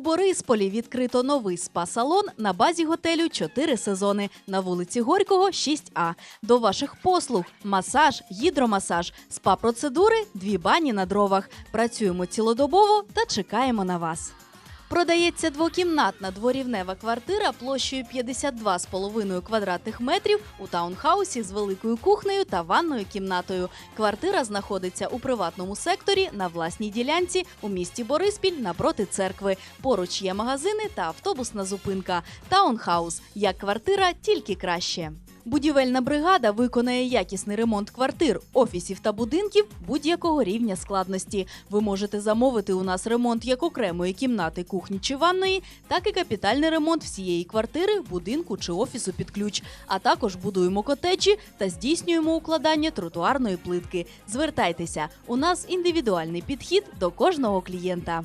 Борисполі відкрито новий спа-салон на базі готелю «Чотири сезони на вулиці Горького, 6А. До ваших послуг масаж, гідромасаж, спа-процедури, дві бані на дровах. Працюємо цілодобово та чекаємо на вас. Продається двокімнатна дворівнева квартира площею 52,5 квадратних метрів у таунхаусі з великою кухнею та ванною кімнатою. Квартира знаходиться у приватному секторі на власній ділянці у місті Бориспіль напроти церкви. Поруч є магазини та автобусна зупинка. Таунхаус як квартира, тільки краще. Будівельна бригада виконає якісний ремонт квартир, офісів та будинків будь-якого рівня складності. Ви можете замовити у нас ремонт як окремої кімнати, кухні чи ванної, так і капітальний ремонт всієї квартири, будинку чи офісу під ключ. А також будуємо котеджі та здійснюємо укладання тротуарної плитки. Звертайтеся, у нас індивідуальний підхід до кожного клієнта.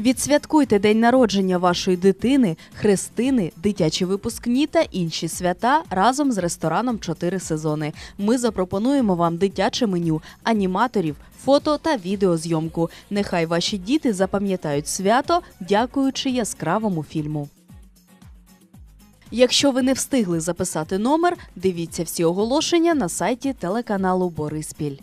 Відсвяткуйте день народження вашої дитини, хрестини, дитячі випускні та інші свята разом з рестораном «Чотири сезони. Ми запропонуємо вам дитяче меню, аніматорів, фото та відеозйомку. Нехай ваші діти запам'ятають свято, дякуючи яскравому фільму. Якщо ви не встигли записати номер, дивіться всі оголошення на сайті телеканалу Бориспіль.